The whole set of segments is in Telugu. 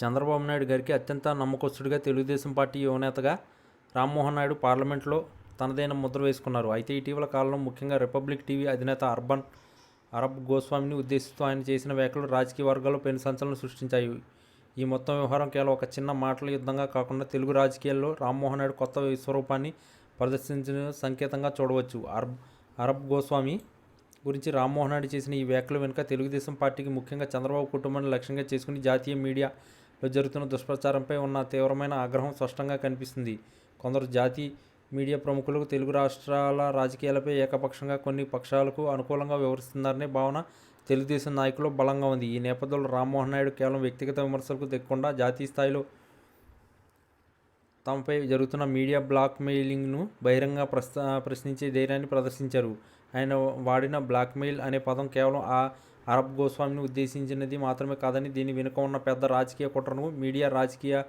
చంద్రబాబు నాయుడు గారికి అత్యంత నమ్మకస్తుడిగా తెలుగుదేశం పార్టీ యువనేతగా రామ్మోహన్ నాయుడు పార్లమెంట్లో తనదైన ముద్ర వేసుకున్నారు. అయితే ఇటీవల కాలంలో ముఖ్యంగా రిపబ్లిక్ టీవీ అధినేత అర్బన్ అరబ్ గోస్వామిని ఉద్దేశిస్తూ ఆయన చేసిన వ్యాఖ్యలు రాజకీయ వర్గాల్లో పెను సంచలనం సృష్టించాయి. ఈ మొత్తం వ్యవహారం కేవలం ఒక చిన్న మాటల యుద్ధంగా కాకుండా తెలుగు రాజకీయాల్లో రామ్మోహన్ నాయుడు కొత్త విశ్వరూపాన్ని ప్రదర్శించిన సంకేతంగా చూడవచ్చు. అరబ్ అరబ్ గోస్వామి గురించి రామ్మోహన్ నాయుడు చేసిన ఈ వ్యాఖ్యల వెనుక తెలుగుదేశం పార్టీకి ముఖ్యంగా చంద్రబాబు కుటుంబాన్ని లక్ష్యంగా చేసుకుని జాతీయ మీడియా లో జరుగుతున్న దుష్ప్రచారంపై ఉన్న తీవ్రమైన ఆగ్రహం స్పష్టంగా కనిపిస్తుంది. కొందరు జాతి మీడియా ప్రముఖులకు తెలుగు రాష్ట్రాల రాజకీయాలపై ఏకపక్షంగా కొన్ని పక్షాలకు అనుకూలంగా వివరిస్తున్నారనే భావన తెలుగుదేశం నాయకులు బలంగా ఉంది. ఈ నేపథ్యంలో రామ్మోహన్ నాయుడు కేవలం వ్యక్తిగత విమర్శలకు దిక్కకుండా జాతీయ స్థాయిలో తమపై జరుగుతున్న మీడియా బ్లాక్ మెయిలింగ్ను బహిరంగ ప్రశ్న ప్రశ్నించే ధైర్యాన్ని ప్రదర్శించారు. ఆయన వాడిన బ్లాక్మెయిల్ అనే పదం కేవలం ఆ అరబ్ గోస్వామిని ఉద్దేశించినది మాత్రమే కాదని దీని వెనుక ఉన్న పెద్ద రాజకీయ కుట్రను మీడియా రాజకీయ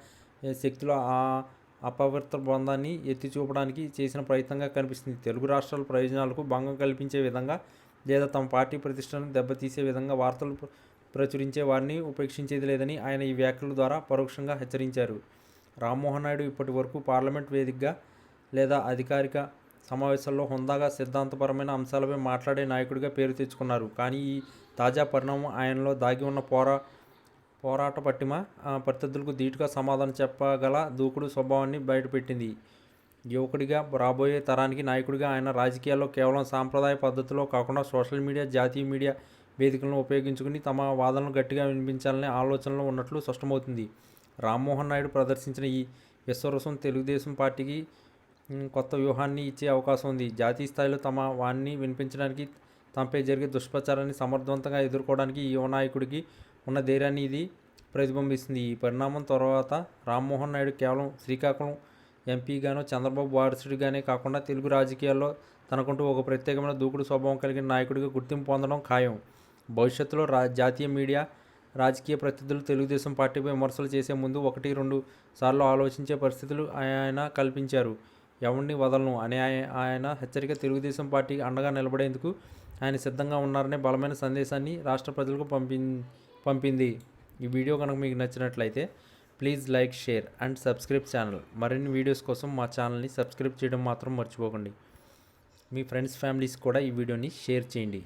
శక్తుల ఆ అపవిత్ర బంధాన్ని ఎత్తి చూపడానికి చేసిన ప్రయత్నంగా కనిపిస్తుంది. తెలుగు రాష్ట్రాల ప్రయోజనాలకు భంగం కల్పించే విధంగా లేదా తమ పార్టీ ప్రతిష్టను దెబ్బతీసే విధంగా వార్తలు ప్ర- ప్రచురించే వారిని ఉపేక్షించేది లేదని ఆయన ఈ వ్యాఖ్యల ద్వారా పరోక్షంగా హెచ్చరించారు. రామ్మోహన్ నాయుడు ఇప్పటి వరకు పార్లమెంట్ వేదికగా లేదా అధికారిక సమావేశాల్లో హుందాగా సిద్ధాంతపరమైన అంశాలపై మాట్లాడే నాయకుడిగా పేరు తెచ్చుకున్నారు. కానీ ఈ తాజా పరిణామం ఆయనలో దాగి ఉన్న పోరా పోరాట పట్టిమ ప్రత్యర్థులకు ధీటుగా సమాధానం చెప్పగల దూకుడు స్వభావాన్ని బయటపెట్టింది. యువకుడిగా రాబోయే తరానికి నాయకుడిగా ఆయన రాజకీయాల్లో కేవలం సాంప్రదాయ పద్ధతిలో కాకుండా సోషల్ మీడియా జాతీయ మీడియా వేదికలను ఉపయోగించుకుని తమ వాదనలు గట్టిగా వినిపించాలనే ఆలోచనలో ఉన్నట్లు స్పష్టమవుతుంది. రామ్మోహన్ నాయుడు ప్రదర్శించిన ఈ విశ్వరసం తెలుగుదేశం పార్టీకి కొత్త వ్యూహాన్ని ఇచ్చే అవకాశం ఉంది. జాతీయ స్థాయిలో తమ వాణ్ణి వినిపించడానికి తమపై జరిగే దుష్ప్రచారాన్ని సమర్థవంతంగా ఎదుర్కోవడానికి ఈ యువ నాయకుడికి ఉన్న ధైర్యాన్ని ఇది ప్రతిబింబిస్తుంది. ఈ పరిణామం తర్వాత రామ్మోహన్ నాయుడు కేవలం శ్రీకాకుళం ఎంపీగాను చంద్రబాబు వారసుడిగానే కాకుండా తెలుగు రాజకీయాల్లో తనకుంటూ ఒక ప్రత్యేకమైన దూకుడు స్వభావం కలిగిన నాయకుడిగా గుర్తింపు పొందడం ఖాయం. భవిష్యత్తులో రా జాతీయ మీడియా రాజకీయ ప్రతినిధులు తెలుగుదేశం పార్టీపై విమర్శలు చేసే ముందు ఒకటి రెండు సార్లు ఆలోచించే పరిస్థితులు ఆయన కల్పించారు. ఎవరిని వదలను? అనే ఆయన హెచ్చరిక తెలుగుదేశం పార్టీకి అండగా నిలబడేందుకు ఆయన సిద్ధంగా ఉన్నారనే బలమైన సందేశాన్ని రాష్ట్ర ప్రజలకు పంపి పంపింది. ఈ వీడియో కనుక మీకు నచ్చినట్లయితే please like share and subscribe channel. మరిన్ని వీడియోస్ కోసం మా ఛానల్ని సబ్స్క్రైబ్ చేయడం మాత్రం మర్చిపోకండి. మీ ఫ్రెండ్స్ ఫ్యామిలీస్ కూడా ఈ వీడియోని షేర్ చేయండి.